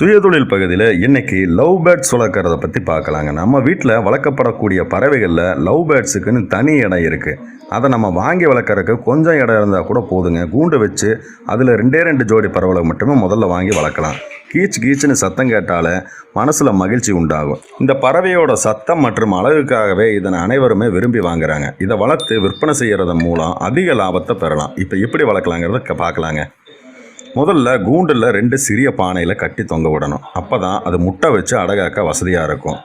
சுயதொழில் பகுதியில் இன்னைக்கு லவ் பேர்ட்ஸ் வளர்க்குறத பற்றி பார்க்கலாங்க. நம்ம வீட்டில் வளர்க்கப்படக்கூடிய பறவைகளில் லவ் பேர்ட்ஸுக்குன்னு தனி இடம் இருக்குது அதை நம்ம வாங்கி வளர்க்குறக்கு கொஞ்சம் இடம் இருந்தால் கூட போதுங்க. கூண்டு வச்சு அதில் ரெண்டே ரெண்டு ஜோடி பறவைகளை மட்டுமே முதல்ல வாங்கி வளர்க்கலாம். கீச் கீச்சுன்னு சத்தம் கேட்டாலே மனசில் மகிழ்ச்சி உண்டாகும். இந்த பறவையோட சத்தம் மற்றும் அழகுக்காகவே இதனை அனைவருமே விரும்பி வாங்குறாங்க. இதை வளர்த்து விற்பனை செய்கிறதன் மூலம் அதிக லாபத்தை பெறலாம். இப்போ எப்படி வளர்க்கலாங்கிறத க- பார்க்கலாங்க. முதல்ல கூண்டில் ரெண்டு சிறிய பானையில் கட்டி தொங்க விடணும். அப்போ தான் அது முட்டை வச்சு அடகாக்க வசதியாக இருக்கும்.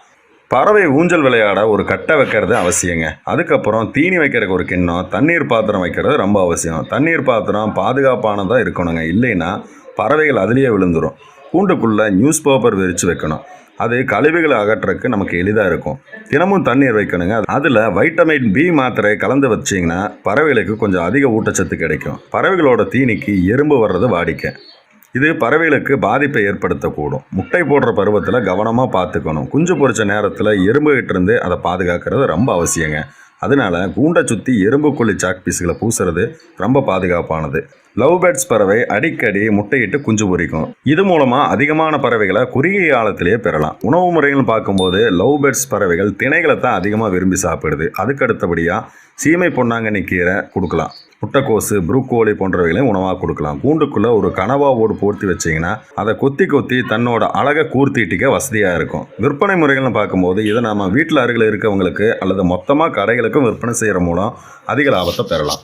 பறவை ஊஞ்சல் விளையாட ஒரு கட்டை வைக்கிறது அவசியங்க. அதுக்கப்புறம் தீனி வைக்கிறதுக்கு ஒரு கிண்ணம் தண்ணீர் பாத்திரம் வைக்கிறது ரொம்ப அவசியம். தண்ணீர் பாத்திரம் பாதுகாப்பானதாக இருக்கணுங்க. இல்லைன்னா பறவைகள் அதுலேயே விழுந்துடும் கூண்டுக்குள்ளே நியூஸ் பேப்பர் விரித்து வைக்கணும். அது கழிவுகளை அகற்றக்கு நமக்கு எளிதாக இருக்கும். தினமும் தண்ணீர் வைக்கணுங்க. அதில் வைட்டமின் பி மாத்திரை கலந்து வச்சிங்கன்னா பறவைகளுக்கு கொஞ்சம் அதிக ஊட்டச்சத்து கிடைக்கும். பறவைகளோட தீனிக்கு எறும்பு வர்றது வாடிக்கை. இது பறவைகளுக்கு பாதிப்பை ஏற்படுத்தக்கூடும். முட்டை போடுற பருவத்தில் கவனமாக பார்த்துக்கணும். குஞ்சு பொரிச்ச நேரத்தில் எறும்புகிட்டிருந்து அதை பாதுகாக்கிறது ரொம்ப அவசியங்க. அதனால கூண்டை சுற்றி எறும்புக்கொல்லி சாக் பீஸுகளை பூசுறது ரொம்ப பாதுகாப்பானது. லவ் பேர்ட்ஸ் பறவை அடிக்கடி முட்டையிட்டு குஞ்சு பொரிக்கும். இது மூலமாக அதிகமான பறவைகளை குறுகிய காலத்திலேயே பெறலாம். உணவு முறைகள்னு பார்க்கும்போது லவ் பேர்ட்ஸ் பறவைகள் திணைகளை தான் அதிகமாக விரும்பி சாப்பிடுது. அதுக்கு அடுத்தபடியாக சீமை பொன்னாங்கண்ணி கீரை கொடுக்கலாம். முட்டைக்கோசு புரூக்கோலி போன்றவைகளையும் உணவாக கொடுக்கலாம். கூண்டுக்குள்ளே ஒரு கனவா ஓடு போர்த்தி வச்சிங்கன்னா அதை கொத்தி கொத்தி தன்னோட அழகை கூர்த்திட்டிக்க வசதியாக இருக்கும். விற்பனை முறைகள்னு பார்க்கும்போது இதை நாம் வீட்டில் அருகில் இருக்கவங்களுக்கு அல்லது மொத்தமாக கடைகளுக்கும் விற்பனை செய்கிற மூலம் அதிக லாபத்தை பெறலாம்.